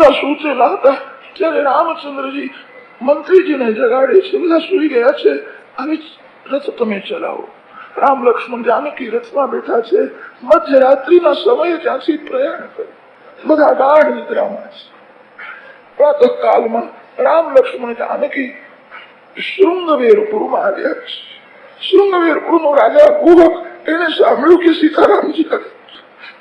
બધા સૂચેલા હતા ત્યારે રામચંદ્રજી મંત્રીજીને જગાડે છે બધા સુઈ ગયા છે, આવી રથ તમે ચલાવો. રામ લક્ષ્મણ જાનકી રથમાં બેઠા છે. મધ્યરાત્રિના સમયે ત્યાંથી પ્રયાણ કરે. બધા ગાઢ નિદ્રામાં છે. પ્રાતઃ કાલમાં રામ લક્ષ્મણ જાનકી શૃંગવેરપુરમાં આવ્યા છે. શૃંગવેરપુર નો રાજા ગુહક એને સાંભળ્યું કે સીતારામજી કરે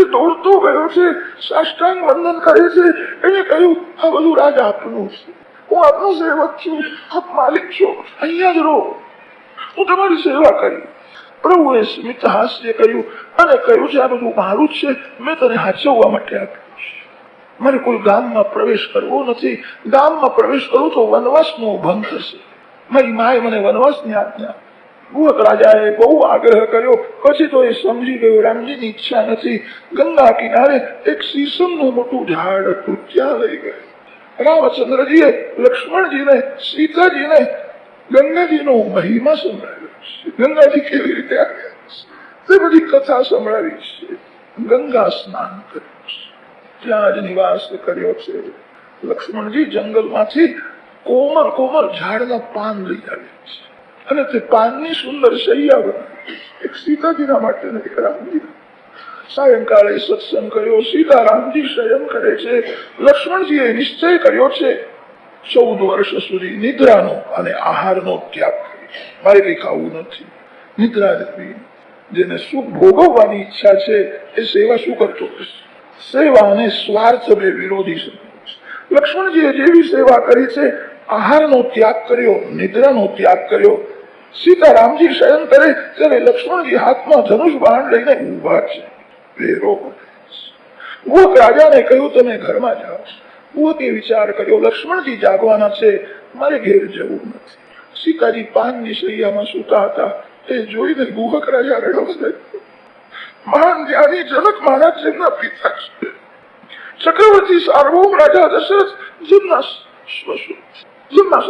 એ દોડતો ગયો છે, સાષ્ટાંગ વંદન કરે છે. એને કહ્યું, આ બધું રાજા આપનું છે. હું આપનો સેવક છું. આપ માલિક છો. અહીંયા જ રહો. હું તમારી સેવા કરી. પ્રભુએ સ્મિત હાસ્ય કર્યું અને કહ્યું છે, આ બધું મારું જ છે. મેં તને હાચવવા માટે આપ્યું મારે કોઈ ગામમાં પ્રવેશ કરવો નથી. ગામમાં પ્રવેશ કરું તો વનવાસનો ભંગ થશે. મારી માએ મને વનવાસની આજ્ઞા ભૂવક રાજાએ બહુ આગ્રહ કર્યો. પછી તો એ સમજી ગયો, રામજીની ઈચ્છા નથી. ગંગા કિનારે એક સીસમનું મોટું ઝાડ હતું ત્યાં લઈ ગયા. રામચંદ્રજીએ લક્ષ્મણજીને, સીતાજીને ગંગાજીનો મહિમા સંભળાવ્યો છે. ગંગાજી કેવી રીતે તે બધી કથા સંભળાવી છે. ગંગા સ્નાન કર્યું છે. ત્યાં જ નિવાસ કર્યો છે. લક્ષ્મણજી જંગલમાંથી કોમળ કોમળ ઝાડના પાન લઈ આવ્યા છે. અને તે પાનની સુંદર બનાવી એક સીતાજીના માટે રામજી સાયંકાળે સત્સંગ કર્યો, સીતારામજી શયન કરે છે, લક્ષ્મણજીએ નિશ્ચય કર્યો છે, ચૌદ વર્ષ સુધી નિદ્રાનો અને આહારનો ત્યાગ મારે કઈ નથી. નિદ્રા લેવી. જેને સુખ ભોગવવાની ઈચ્છા છે, એ સેવા શું કરતો સેવા અને સ્વાર્થ બે વિરોધી લક્ષ્મણજીએ જેવી સેવા કરી છે, આહારનો ત્યાગ કર્યો, નિદ્રાનો ત્યાગ કર્યો સીતારામજી શયન કરે ત્યારે લક્ષ્મણજી હાથમાં ધનુષ બાણ લઈને ઊભા છે. રાજાને કહ્યું, તમે ઘરમાં જાઓ. ભૂકે વિચાર કર્યો, લક્ષ્મણજી જાગવાના છે, મારે ઘેર જવું નથી. સીતાજી પાનની શૈયામાં સૂતા હતા. એ જોઈને ગુહક રાજા રડવા મહાન જ્ઞાની જનક મહારાજ જેમના પિતા છે. ચક્રવર્તી સાર્વભૌમ રાજા દશરથ જેમના જેમના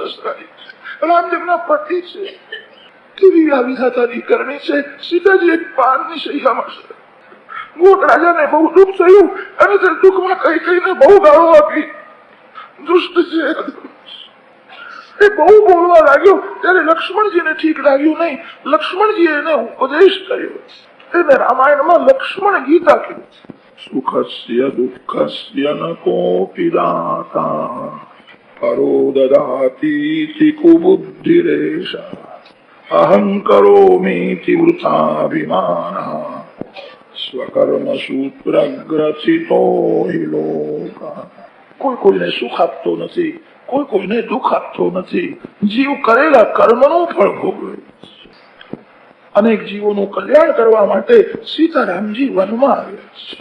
રામ જેમના પતિ છે. આ વિધાતાની કરણી છે સીતાજી એક પાનની શૈયામાં છે. ગોટ રાજાને બહુ દુઃખ થયું અને તે દુઃખમાં કઈ કઈને બહુ ગાળો આપી. દુષ્ટ છે એ બહુ બોલવા લાગ્યો, ત્યારે લક્ષ્મણજીને ઠીક લાગ્યું નહીં. લક્ષ્મણજી એને ઉપદેશ કર્યો. એને રામાયણમાં લક્ષ્મણ ગીતા કીધું સુખસ્ય દુઃખસ્ય ન કોપી દાતા. પરો દદાતી કુબુદ્ધિરેશ અહં કરોમીતિ વૃથાભિમાન સ્વકર્મ સૂત્રગ્રથિતો હિ લોક કોઈ કોઈને સુખ આપતો નથી કોઈ કોઈને દુઃખ આપતો નથી જીવ કરેલા કર્મનું ફળ ભોગવે અનેક જીવોનું કલ્યાણ કરવા માટે સીતારામજી વનમાં આવ્યા છે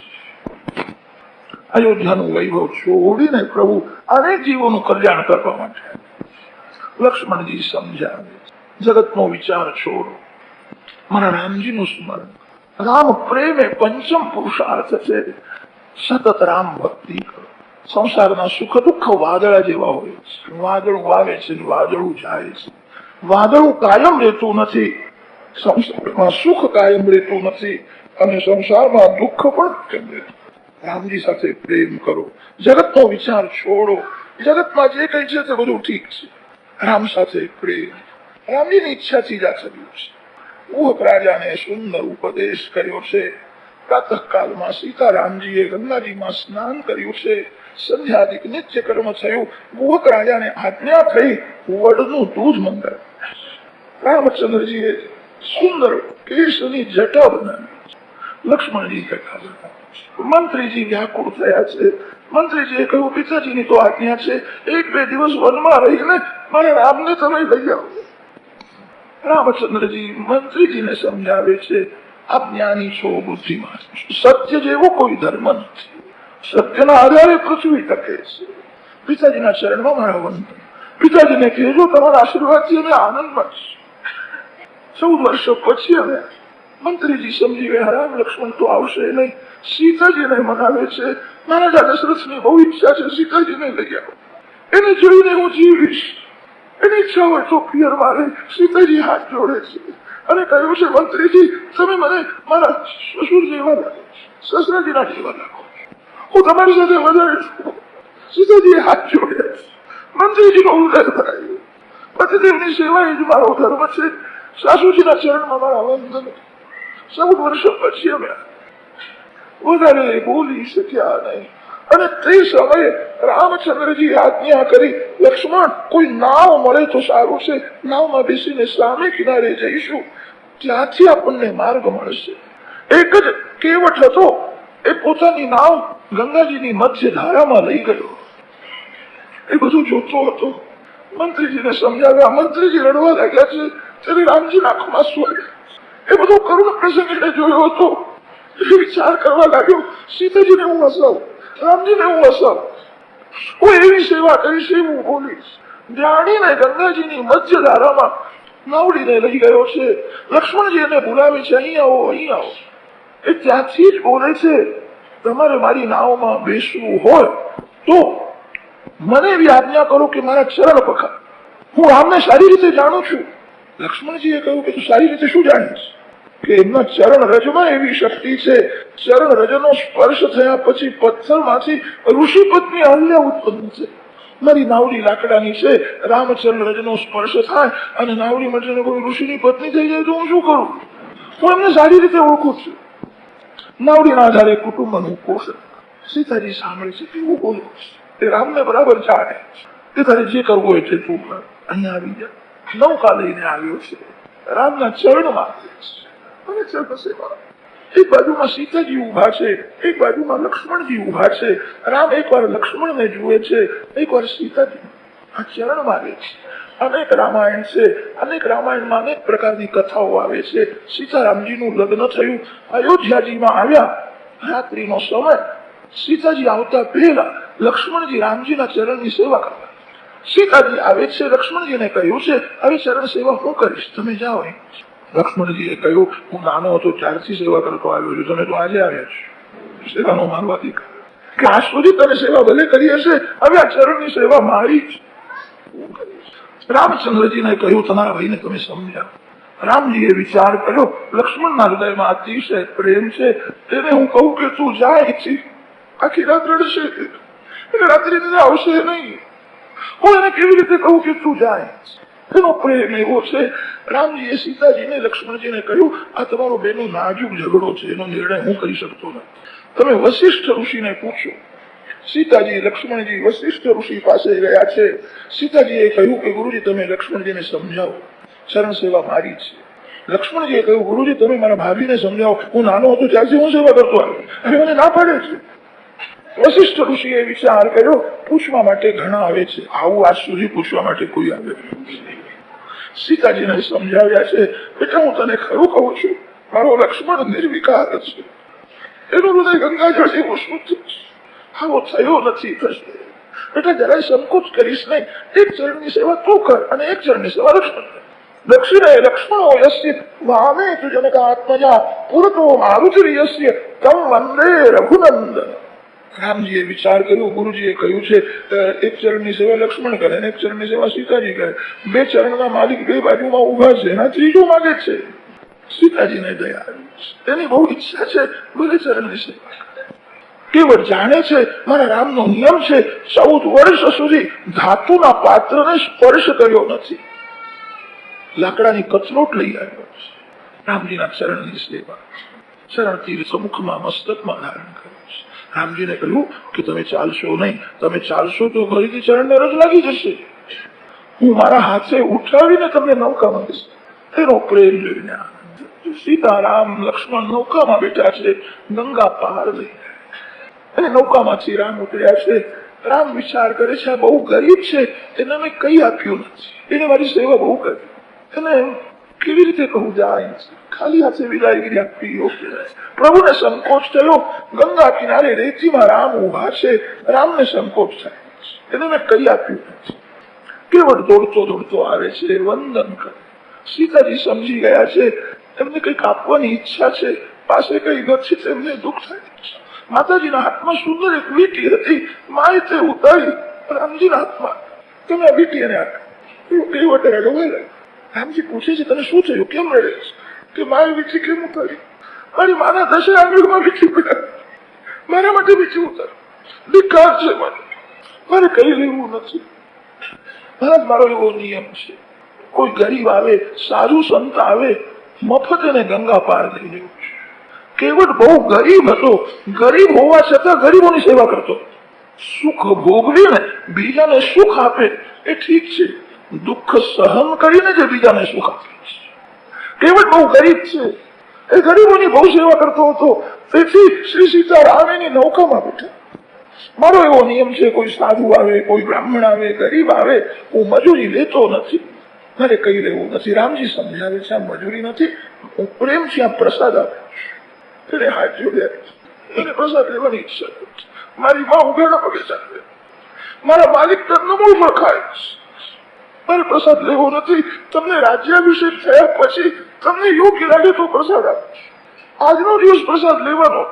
અયોધ્યાનું વૈભવ છોડીને પ્રભુ અનેક જીવોનું કલ્યાણ કરવા માટે લક્ષ્મણજી સમજાવે જગતનો વિચાર છોડો મારા રામજીનું સ્મરણ રામ પ્રેમ પંચમ પુરુષાર્થ છે સતત રામ ભક્તિ કરો સંસારના સુખ દુઃખ વાદળા જેવા હોય છે વાદળું આવે છે વાદળું જાય છે વાદળું કાયમ રહેતું નથી સંસારમાં સુખ કાયમ રહેતું નથી અને સંસારમાં દુઃખ પણ રામજી સાથે પ્રેમ કરો જગતનો વિચાર છોડો જગતમાં જે કઈ છે તે બધું ઠીક છે। રામ સાથે પ્રેમ રામજીની ઈચ્છાથી જ આ થયું છે. ઉહક રાજાને સુંદર ઉપદેશ કર્યો છે. પ્રાતઃકાલમાં સીતારામજીએ ગંગાજીમાં સ્નાન કર્યું છે. સંધ્યાદિક નિત્ય કર્મ થયું. ઉહક રાજાને આજ્ઞા થઈ વડનું દૂધ મંગાવ્યું રામચંદ્રજીએ સુંદર કેશની જટા બનાવી. લક્ષ્મણજી જટા મંત્રીજી વ્યાકુળ થયા છે. મંત્રીજીએ કહ્યું, પિતાજીની તો આજ્ઞા છે. એક બે દિવસ વનમાં રહીને મારા રામને તમે લઈ આવો. રામચંદ્રજી મંત્રીજીને સમજાવે છે, આપ જ્ઞાની છો, બુદ્ધિમાન સત્ય જેવો કોઈ ધર્મ નથી. સત્યના આધારે પૃથ્વી ટકે છે. પિતાજીના શરણમાં મારા વંદન. પિતાજીને કહેજો, તમારા આશીર્વાદથી અમે આનંદમાં છીએ. ચૌદ વર્ષો પછી હવે મંત્રીજી સમજી ગયા રામ લક્ષ્મણ, તો આવશે નહીં. સીતાજીને મનાવે છે. મહારાજા દશરથની બહુ ઈચ્છા છે, સીતાજીને લઈ આવો. એને જોઈને હું જીવીશ. એની હોય તો પિયર મારે સીતાજી હાથ જોડે છે. અને કહ્યું છે, મંત્રીજી, તમે મને મારા સસુર જેવા લાગો સસરાજીના જેવા લાગો હું તમારી સાથે વધારે છું. સીતા સીતાજીએ હાથ જોડ્યા મંત્રીજીનો ઉદય કરાયો પતિદેવની સેવા એ જ મારો ધર્મ છે. સાસુજીના ચરણમાં મારા વંદન ચૌદ વર્ષો પછી અમે વધારે બોલી શક્યા નહીં. અને તે સમયે રામચંદ્રજી આજ્ઞા કરી, લક્ષ્મણ, કોઈ નાવ મળે તો સારું છે. નાવમાં બેસીને સામે કિનારે જઈશું. ત્યાંથી આપણને માર્ગ મળશે. એક જ કેવટ હતો, એ પોતાની નાવ ગંગાજીની મધ્ય ધારામાં લઈ ગયો. એ બધું જોતો હતો. મંત્રીજીને સમજાવ્યા, મંત્રીજી રડવા લાગ્યા છે. ત્યારે રામજી આંખમાં આવ્યા એ બધો કરુણ પ્રસંગ એને જોયો હતો. વિચાર કરવા લાગ્યો, સીતાજીને હું હસાવું. રામજીને હું અસર હું એવી સેવા કરીશ એવું બોલીશ જાણીને ગંગાજીની મધ્ય ધારામાં નવડીને લઈ ગયો છે. લક્ષ્મણજી એને બોલાવે છે, અહીં આવો અહીં આવો. એ ત્યાંથી જ બોલે છે, તમારે મારી નાવમાં બેસવું હોય તો મને એવી આજ્ઞા કરો કે મારા ચરણ પકડ હું રામને સારી રીતે જાણું છું. લક્ષ્મણજીએ કહ્યું કે તું સારી રીતે શું જાણીશ? કે એમના ચરણ રજમાં એવી શક્તિ છે. ચરણ રજનો સ્પર્શ થયા પછી પથ્થરમાંથી ઋષિ પત્ની અહલ્યા ઉત્પન્ન છે. મારી નાવડી લાકડાની છે. રામચરણ રજનો સ્પર્શ થાય અને નાવડી માટે કોઈ ઋષિની પત્ની થઈ જાય તો હું શું કરું? હું એમને સારી રીતે ઓળખું છું. નાવડીના આધારે કુટુંબનું પોષણ. સીતાજી સાંભળે છે કેવું બોલું એ રામને બરાબર જાણે કે તારે જે કરવું હોય તે તું અહીંયા આવી જા. નૌકા લઈને આવ્યો છે. રામના ચરણમાં છે. અને ચરણ એક બાજુમાં સીતાજી ઊભા છે, એક બાજુમાં લક્ષ્મણજી ઊભા છે રામ એકવાર લક્ષ્મણને જુએ છે એકવાર સીતાજી આ ચરણ માગે છે. અનેક રામાયણ છે, અનેક રામાયણમાં અનેક પ્રકારની કથાઓ આવે છે. સીતારામજીનું લગ્ન થયું, અયોધ્યાજીમાં આવ્યા. રાત્રિનો સમય, સીતાજી આવતા પહેલા લક્ષ્મણજી રામજીના ચરણની સેવા કરવા. સીતાજી આવે છે, લક્ષ્મણજીને કહ્યું છે, હવે ચરણ સેવા હું કરીશ, તમે જાઓ. લક્ષ્મણજીએ કહ્યું, હું નાનો હતો ત્યારથી સેવા કરતો આવ્યો છું, તમે તો આજે આવ્યા છો. સેવાનો મારો અધિકાર કે આજ સુધી તને સેવા ભલે કરી હશે, હવે આ ચરણની સેવા મારી જ. રામચંદ્રજીને કહ્યું, તમારા ભાઈને તમે સમજ્યા. રામજીએ વિચાર કર્યો, લક્ષ્મણના હૃદયમાં અતિશય પ્રેમ છે, તેને હું કહું કે તું જાય અહીંથી. આખી રાત રડશે એટલે રાત્રે આવશે નહીં. હું એને કેવી રીતે કહું કે તું જાય એનો પ્રેમ એવો છે રામજીએ સીતાજીને લક્ષ્મણજીને કહ્યું આ તમારો બેનો નાજુક ઝઘડો છે એનો નિર્ણય હું કરી શકતો નથી તમે વશિષ્ઠ ઋષિને પૂછો સીતાજી લક્ષ્મણજી વશિષ્ઠ ઋષિ પાસે ગયા છે સીતાજીએ કહ્યું કે ગુરુજી તમે લક્ષ્મણજીને સમજાવો શરણ સેવા મારી છે લક્ષ્મણજીએ કહ્યું ગુરુજી તમે મારા ભાભીને સમજાવો હું નાનો હતો ત્યારથી હું સેવા કરતો આવ્યો હવે મને ના પાડે છે વશિષ્ઠ ઋષિએ વિચાર કર્યો, પૂછવા માટે ઘણા આવે છે. આવું આજ સુધી પૂછવા માટે કોઈ આવે સીતાજીને સમજાવ્યા છે, બેટા, હું તને ખરું કહું છું, મારો લક્ષ્મણ નિર્વિકાર છે. એનું હૃદય ગંગાજળ જેવું શુદ્ધ આવો થયો નથી થશે બેટા, જરાય સંકોચ કરીશ નહીં. એક ચરણની સેવા તું કર અને એક ચરણની સેવા લક્ષ્મણ. દક્ષિણે, લક્ષ્મણો યસ્ય વામે તુ જનકાત્મજા પુરતો મારુતિ યસ્ય તમ વંદે રઘુનંદન. રામજીએ વિચાર કર્યો, ગુરુજીએ કહ્યું છે એક ચરણની સેવા લક્ષ્મણ કરે એક ચરણની સેવા સીતાજી કરે. બે ચરણના માલિક બે બાજુમાં ઊભા છે, એના ત્રીજું માગે છે. સીતાજીને દયા એની બહુ ઈચ્છા છે, ભલે ચરણની સેવા કેવળ જાણે છે, મારા રામનો નિયમ છે, ચૌદ વર્ષ સુધી ધાતુના પાત્રને સ્પર્શ કર્યો નથી. લાકડાની કચરોટ લઈ આવ્યો છે. રામજીના ચરણની સેવા. ચરણથી સમુખમાં મસ્તકમાં ધારણ કર્યું છે રામજીને કહ્યું કે તમે ચાલશો નહીં તમે ચાલશો તો ફરીથી ચરણને રજ લાગી જશે હું મારા હાથે ઉઠાવીને તમને નૌકામાં બેસ એનો પ્રેમ જોઈને સીતારામ લક્ષ્મણ નૌકામાં બેઠા છે ગંગા પાર લઈ અને નૌકામાંથી રામ ઉતર્યા છે રામ વિચાર કરે છે આ બહુ ગરીબ છે એને મેં કઈ આપ્યું નથી એને મારી સેવા બહુ કરી એને કેવી રીતે કહું જાય ખાલી હાથે વિદાયગીરી આપવી યોગ્ય પ્રભુને સંકોચ થયો. ગંગા કિનારે રેતીમાં રામ ઊભા છે. રામને સંકોચ થાય એને મેં કહી આપ્યું નથી. કેવળ દોડતો દોડતો આવે છે. વંદન કરે. સીતાજી સમજી ગયા છે. એમને કંઈક આપવાની ઈચ્છા છે? પાસે કઈ નથી તેમને દુઃખ થાય માતાજીના હાથમાં સુંદર એક વીટી હતી. માએ તે ઉતારી. રામજીના હાથમાં. તમે વીંટી એને આપી. એવું કહેવટે રડવાઈ લાગ્યું. રામજી પૂછે છે, તને શું થયું? કેમ રડે છે? કે મારે વીંટી કેમ ઉતારી મારી માના દશે આંગળમાં વીંટી પડાવી મારા માટે વીંટી ઉતાર ધિક્કાર છે મને મારે કઈ લેવું નથી. ભારત મારો એવો નિયમ છે. કોઈ ગરીબ આવે, સારું સંત આવે, મફત એને ગંગા પાર થઈ જવું છે કેવળ બહુ ગરીબ હતો. ગરીબ હોવા છતાં ગરીબોની સેવા કરતો. સુખ ભોગવીને બીજાને સુખ આપે, એ ઠીક છે. દુઃખ સહન કરીને જે બીજાને સુખ આપે છે. કેવળ બહુ ગરીબ છે. એ ગરીબોની બહુ સેવા કરતો હતો. તેથી શ્રી સીતારામની નૌકામાં બેઠા. મારો એવો નિયમ છે, કોઈ સાધુ આવે, કોઈ બ્રાહ્મણ આવે, ગરીબ આવે, હું મજૂરી લેતો નથી. મારે કઈ લેવું નથી. રામજી સમજાવે છે આ મજૂરી નથી. હું પ્રેમથી આ પ્રસાદ આપે એને હાથ જોડ્યા. એને પ્રસાદ લેવાની ઈચ્છા મારી માં ઉઘાડા પગે ચાલે મારા માલિક તરનું મૂળ પર ખાય છે. મારે પ્રસાદ લેવો નથી. તમને રાજ્યાભિષેક થયા પછી તમને યોગ્ય લાગે તો પ્રસાદ આપો આજનો દિવસ પ્રસાદ લેવાનો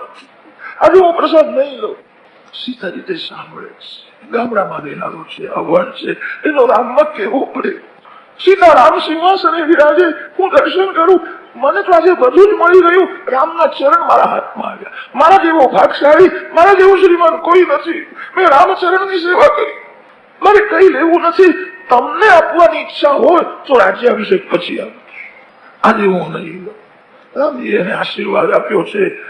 આજે હું પ્રસાદ નહીં લઉં. સીતાજી રીતે સાંભળે છે. ગામડામાં રહેનારો છે અવણ છે. એનો રામમાં કેવો પડે? સીતારામ સિંહાસને વિરાજે. હું દર્શન કરું. મને તો આજે બધું જ મળી ગયું રામના ચરણ મારા હાથમાં આવ્યા. મારા જેવો ભાગશાળી, મારા જેવો શ્રીમાન કોઈ નથી. મેં રામચરણની સેવા કરી. મારે કઈ લેવું નથી. તમને આપવાની ઈચ્છા હોય તો રાજ્યાભિષેક પછી આવે આજે હું નહીં એને આશીર્વાદ આપ્યો છે.